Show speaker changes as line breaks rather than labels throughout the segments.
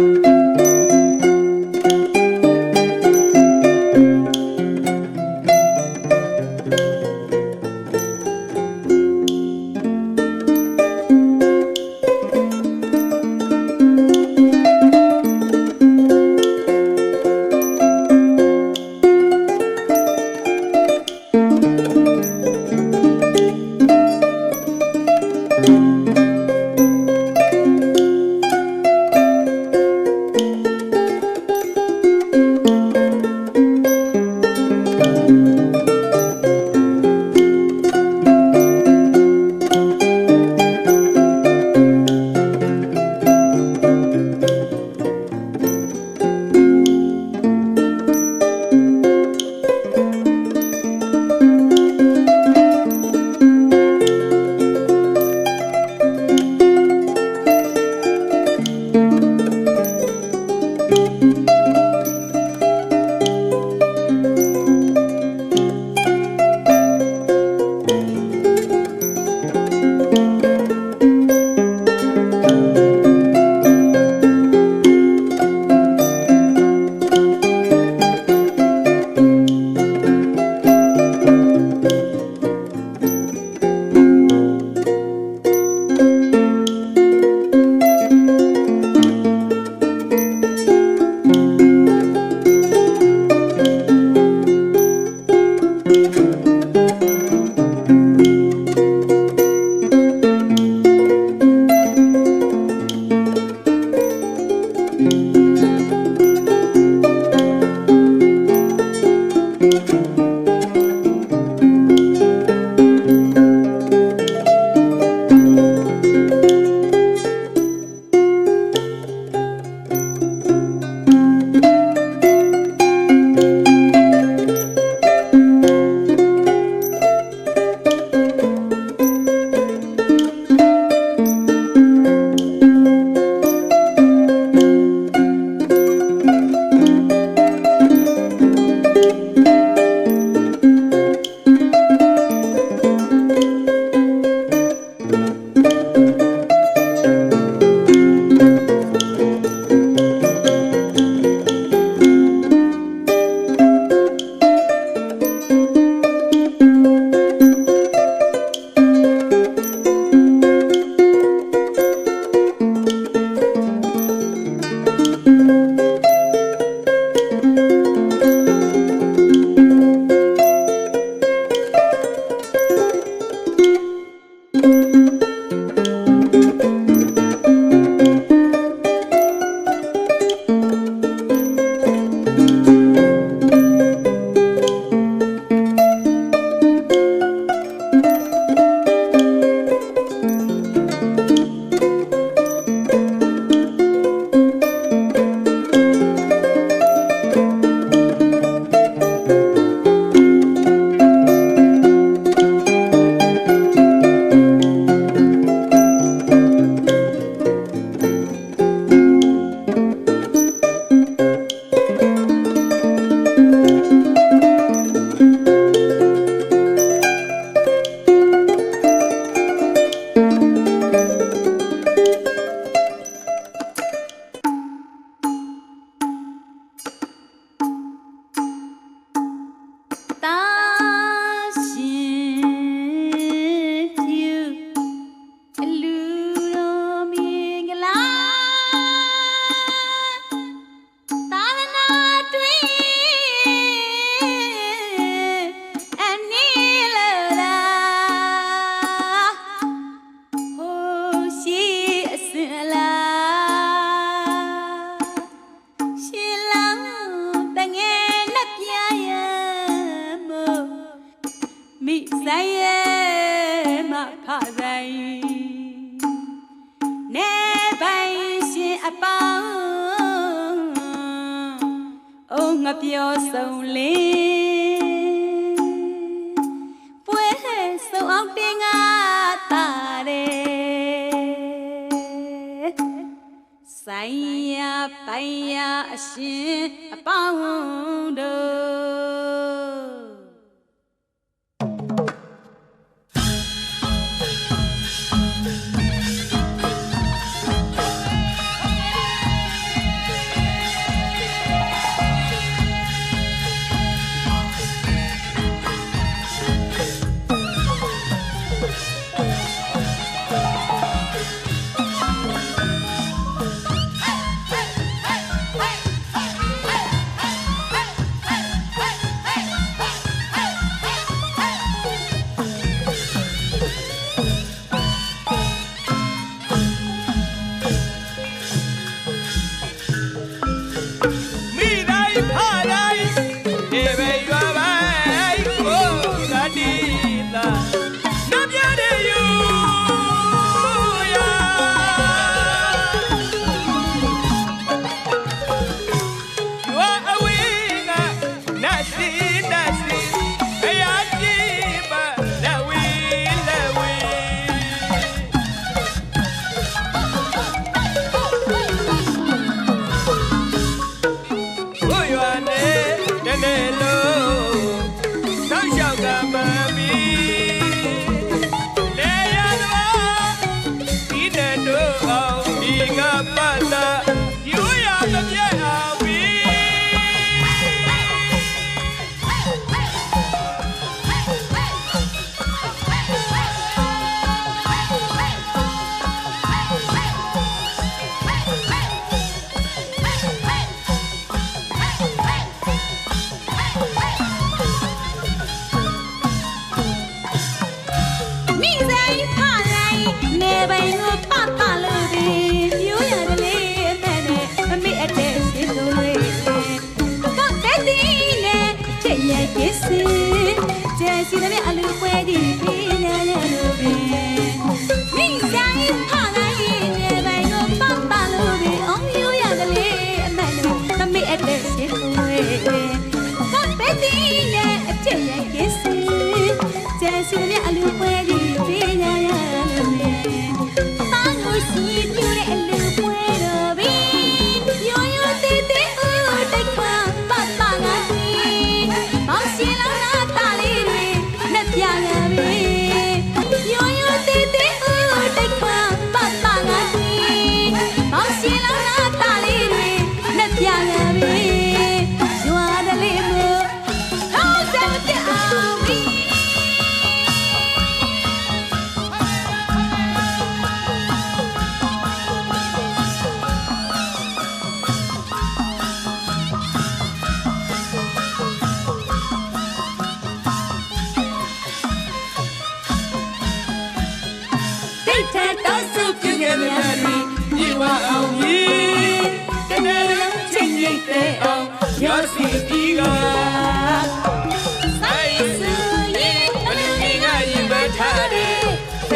thank you. ရောစုံလင်းပွဲစုံအောင်တင်ငါတာတယ်ဆိုင်ရပိုင်ရအရှင်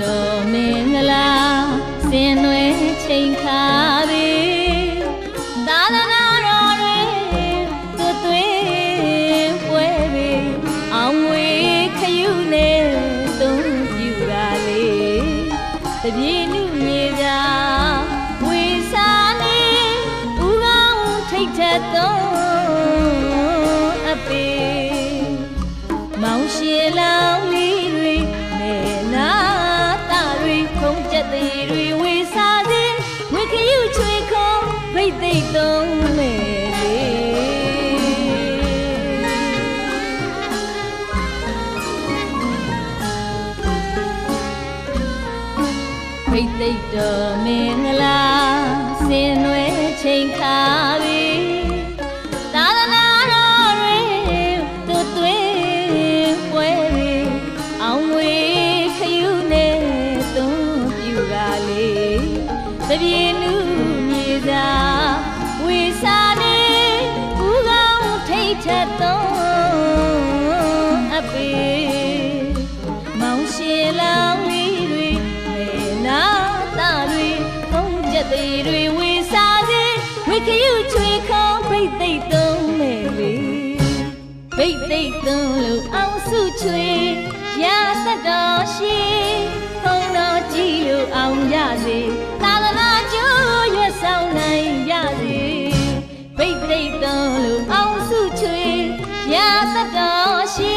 တော်
မင်္ဂ
လာစင်နွယ်ချိန်ခါ Thank you. သိပ်သွန်းလို့အောင်စုချွေရာသက်တော်ရှိထုံတော်ကြည့်လို့အောင်ရစေသာသနာကျိုးရွတ်ဆောင်နိုင်ရစေဘိတ်သိပ်သွန်းလို့အောင်စုချွေရာသက်တော်ရှိ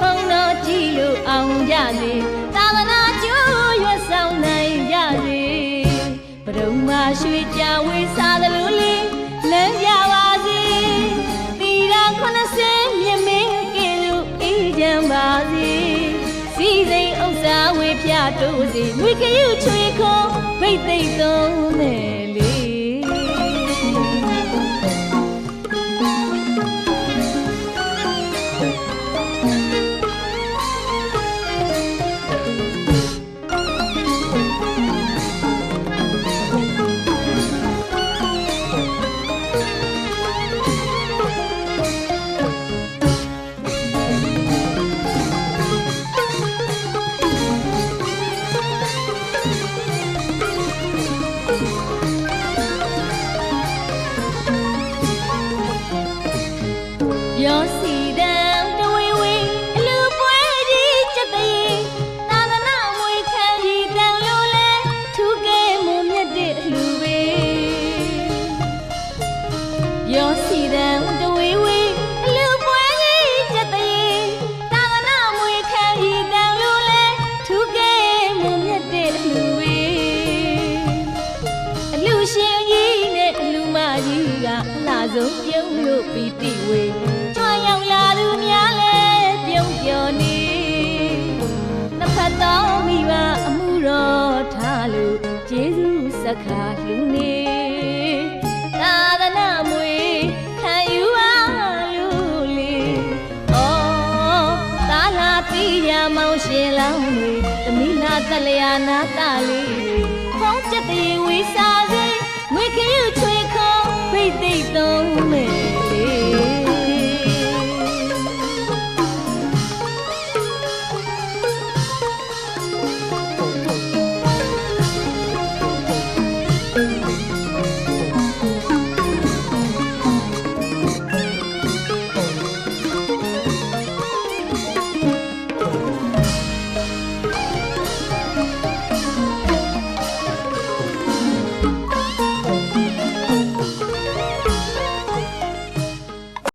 ထုံတော်ကြည့်လို့အောင်ရစေသာသနာကျိုးရွတ်ဆောင်နိုင်ရစေဘုံမှာရွှေကြဝေစားသ ရတိုးစီမိခရုချွေခေါ်ဖိတ်သိမ့်သုံးတယ် နေသာသနာမွေခံယူအားလူလီဩသာလာတိရမောင်ရှင်လောင်းနေသမီးလာသက်လျာနာတလေး